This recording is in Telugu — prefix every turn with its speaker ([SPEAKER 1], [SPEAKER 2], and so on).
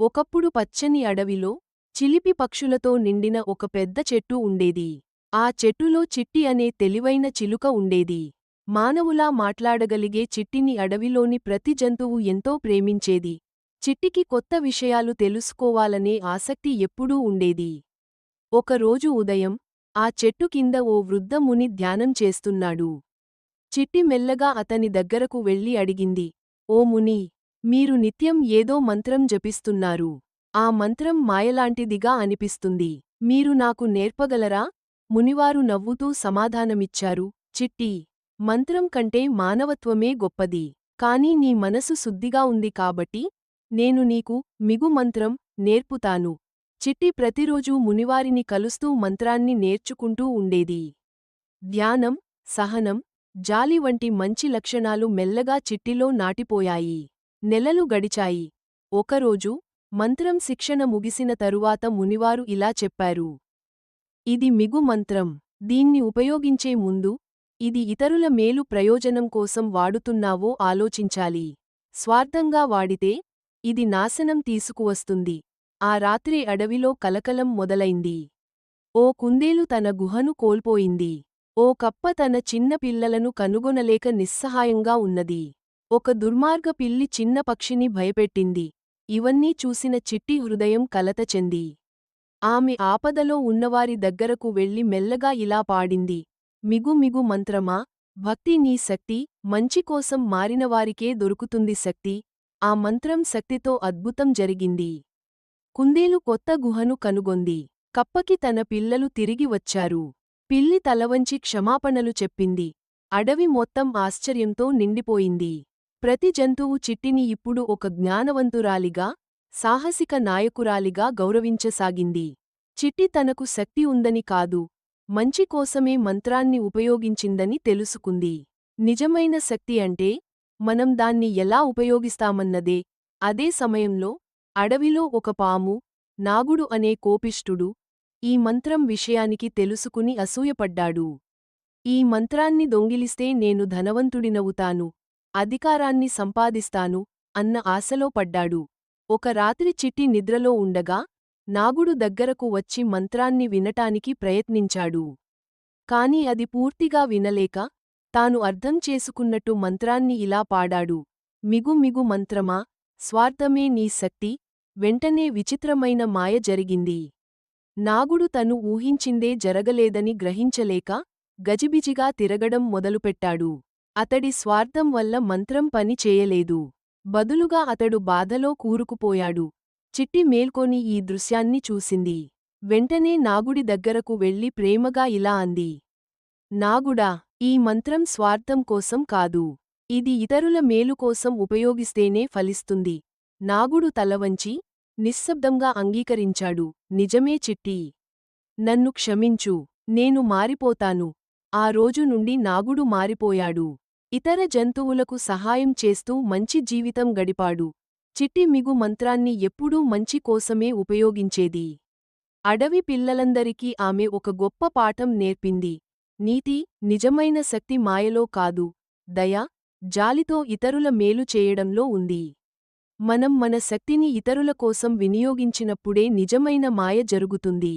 [SPEAKER 1] ఒకప్పుడు పచ్చని అడవిలో చిలిపి పక్షులతో నిండిన ఒక పెద్ద చెట్టు ఉండేది. ఆ చెట్టులో చిట్టి అనే తెలివైన చిలుక ఉండేది. మానవులా మాట్లాడగలిగే చిట్టిని అడవిలోని ప్రతి జంతువు ఎంతో ప్రేమించేది. చిట్టికి కొత్త విషయాలు తెలుసుకోవాలనే ఆసక్తి ఎప్పుడూ ఉండేది. ఒకరోజు ఉదయం ఆ చెట్టు కింద ఓ వృద్ధ ముని ధ్యానం చేస్తున్నాడు. చిట్టి మెల్లగా అతని దగ్గరకు వెళ్ళి అడిగింది ఓ ముని మీరు నిత్యం ఏదో మంత్రం జపిస్తున్నారు. ఆ మంత్రం మాయలాంటిదిగా అనిపిస్తుంది. మీరు నాకు నేర్పగలరా? మునివారు నవ్వుతూ సమాధానమిచ్చారు. చిట్టి మంత్రం కంటే మానవత్వమే గొప్పది. కాని నీ మనసు శుద్ధిగా ఉంది కాబట్టి నేను నీకు మిగు మంత్రం నేర్పుతాను. చిట్టి ప్రతిరోజూ మునివారిని కలుస్తూ మంత్రాన్ని నేర్చుకుంటూ ఉండేది. ధ్యానం సహనం జాలి వంటి మంచి లక్షణాలు మెల్లగా చిట్టిలో నాటిపోయాయి. నెలలు గడిచాయి. ఒకరోజు మంత్రం శిక్షణ ముగిసిన తరువాత మునివారు ఇలా చెప్పారు. ఇది మిగు మంత్రం. దీన్ని ఉపయోగించే ముందు ఇది ఇతరుల మేలు ప్రయోజనం కోసం వాడుతున్నావో ఆలోచించాలి. స్వార్థంగా వాడితే ఇది నాశనం తీసుకువస్తుంది. ఆ రాత్రి అడవిలో కలకలం మొదలైంది. ఓ కుందేలు తన గుహను కోల్పోయింది. ఓ కప్ప తన చిన్న పిల్లలను కనుగొనలేక నిస్సహాయంగా ఉన్నది. ఒక దుర్మార్గ పిల్లి చిన్న పక్షిని భయపెట్టింది. ఇవన్నీ చూసిన చిట్టి హృదయం కలత చెంది. ఆమె ఆపదలో ఉన్నవారి దగ్గరకు వెళ్ళి మెల్లగా ఇలా పాడింది. మిగుమిగు మంత్రమా? భక్తి నీ శక్తి? మంచికోసం మారినవారికే దొరుకుతుంది శక్తి. ఆ మంత్రం శక్తితో అద్భుతం జరిగింది. కుందేలు కొత్త గుహను కనుగొంది. కప్పకి తన పిల్లలు తిరిగి వచ్చారు. పిల్లి తలవంచి క్షమాపణలు చెప్పింది. అడవి మొత్తం ఆశ్చర్యంతో నిండిపోయింది. ప్రతి జంతువు చిట్టిని ఇప్పుడు ఒక జ్ఞానవంతురాలిగా సాహసిక నాయకురాలిగా గౌరవించసాగింది. చిట్టి తనకు శక్తి ఉందని కాదు మంచి కోసమే మంత్రాన్ని ఉపయోగించిందని తెలుసుకుంది. నిజమైన శక్తి అంటే మనం దాన్ని ఎలా ఉపయోగిస్తామన్నదే. అదే సమయంలో అడవిలో ఒక పాము నాగుడు అనే కోపిష్ఠుడు ఈ మంత్రం విషయానికి తెలుసుకుని అసూయపడ్డాడు. ఈ మంత్రాన్ని దొంగిలిస్తే నేను ధనవంతుడినవుతాను. అధికారాన్ని సంపాదిస్తాను అన్న ఆశలో పడ్డాడు. ఒక రాత్రి చిట్టి నిద్రలో ఉండగా నాగుడు దగ్గరకు వచ్చి మంత్రాన్ని వినటానికి ప్రయత్నించాడు. కాని అది పూర్తిగా వినలేక తాను అర్థం చేసుకున్నట్టు మంత్రాన్ని ఇలా పాడాడు. మిగుమిగు మంత్రమా స్వార్థమే నీ శక్తి వెంటనే విచిత్రమైన మాయ జరిగింది. నాగుడు తను ఊహించిందే జరగలేదని గ్రహించలేక గజిబిజిగా తిరగడం మొదలుపెట్టాడు. అతడి స్వార్థం వల్ల మంత్రం పని చేయలేదు. బదులుగా అతడు బాధలో కూరుకుపోయాడు. చిట్టి మేల్కొని ఈ దృశ్యాన్ని చూసింది. వెంటనే నాగుడి దగ్గరకు వెళ్ళి ప్రేమగా ఇలా అంది. నాగుడా ఈ మంత్రం స్వార్థం కోసం కాదు. ఇది ఇతరుల మేలు కోసం ఉపయోగిస్తేనే ఫలిస్తుంది. నాగుడు తలవంచి నిశ్శబ్దంగా అంగీకరించాడు. నిజమే చిట్టి. నన్ను క్షమించు. నేను మారిపోతాను. ఆ రోజు నుండి నాగుడు మారిపోయాడు. ఇతర జంతువులకు సహాయం చేస్తూ మంచి జీవితం గడిపాడు. చిట్టి మిగు మంత్రాన్ని ఎప్పుడూ మంచి కోసమే ఉపయోగించేది. అడవి పిల్లలందరికీ ఆమె ఒక గొప్ప పాఠం నేర్పింది. నీతి నిజమైన శక్తి మాయలో కాదు. దయ జాలితో ఇతరుల మేలు చేయడంలో ఉంది. మనం మన శక్తిని ఇతరుల కోసం వినియోగించినప్పుడే నిజమైన మాయ జరుగుతుంది.